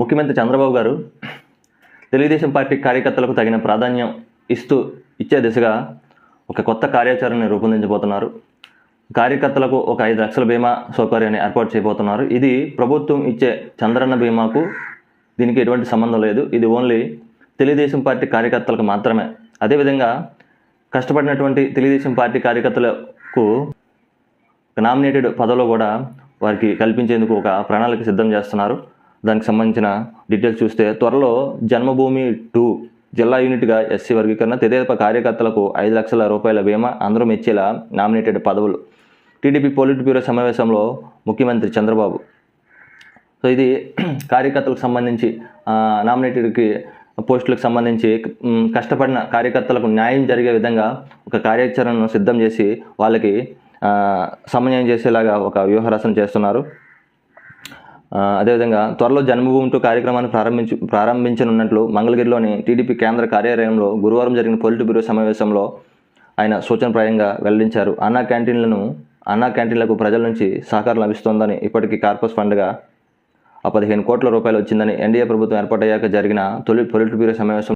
ముఖ్యమంత్రి చంద్రబాబు గారు తెలుగుదేశం పార్టీ కార్యకర్తలకు తగిన ప్రాధాన్యం ఇస్తూ ఇచ్చే దిశగా ఒక కొత్త కార్యాచరణని రూపొందించబోతున్నారు. కార్యకర్తలకు ఒక ఐదు లక్షల బీమా సౌకర్యాన్ని ఏర్పాటు చేయబోతున్నారు. ఇది ప్రభుత్వం ఇచ్చే చంద్రన్న బీమాకు దీనికి ఎటువంటి సంబంధం లేదు. ఇది ఓన్లీ తెలుగుదేశం పార్టీ కార్యకర్తలకు మాత్రమే. అదేవిధంగా కష్టపడినటువంటి తెలుగుదేశం పార్టీ కార్యకర్తలకు నామినేటెడ్ పదవిలో కూడా వారికి కల్పించేందుకు ఒక ప్రణాళిక సిద్ధం చేస్తున్నారు. దానికి సంబంధించిన డీటెయిల్స్ చూస్తే త్వరలో జన్మభూమి టూ జిల్లా యూనిట్గా ఎస్సీ వర్గీకరణ తెదేప కార్యకర్తలకు ఐదు లక్షల రూపాయల బీమా అందరూ మెచ్చేలా నామినేటెడ్ పదవులు. టీడీపీ పోలిట్ బ్యూరో సమావేశంలో ముఖ్యమంత్రి చంద్రబాబు. సో ఇది కార్యకర్తలకు సంబంధించి నామినేటెడ్కి పోస్టులకు సంబంధించి కష్టపడిన కార్యకర్తలకు న్యాయం జరిగే విధంగా ఒక కార్యాచరణను సిద్ధం చేసి వాళ్ళకి సమన్వయం చేసేలాగా ఒక వ్యూహరచన చేస్తున్నారు. అదేవిధంగా త్వరలో జన్మభూమితో కార్యక్రమాన్ని ప్రారంభించు ప్రారంభించనున్నట్లు మంగళగిరిలోని టీడీపీ కేంద్ర కార్యాలయంలో గురువారం జరిగిన పొలిట్ బ్యూరో సమావేశంలో ఆయన సూచనప్రాయంగా వెల్లడించారు. అన్నా క్యాంటీన్లను అన్నా క్యాంటీన్లకు ప్రజల నుంచి సహకారం లభిస్తోందని ఇప్పటికీ కార్పస్ ఫండ్గా పదిహేను కోట్ల రూపాయలు వచ్చిందని ఎన్డీఏ ప్రభుత్వం ఏర్పాటయ్యాక జరిగిన తొలి పొలిట్ బ్యూరో సమావేశం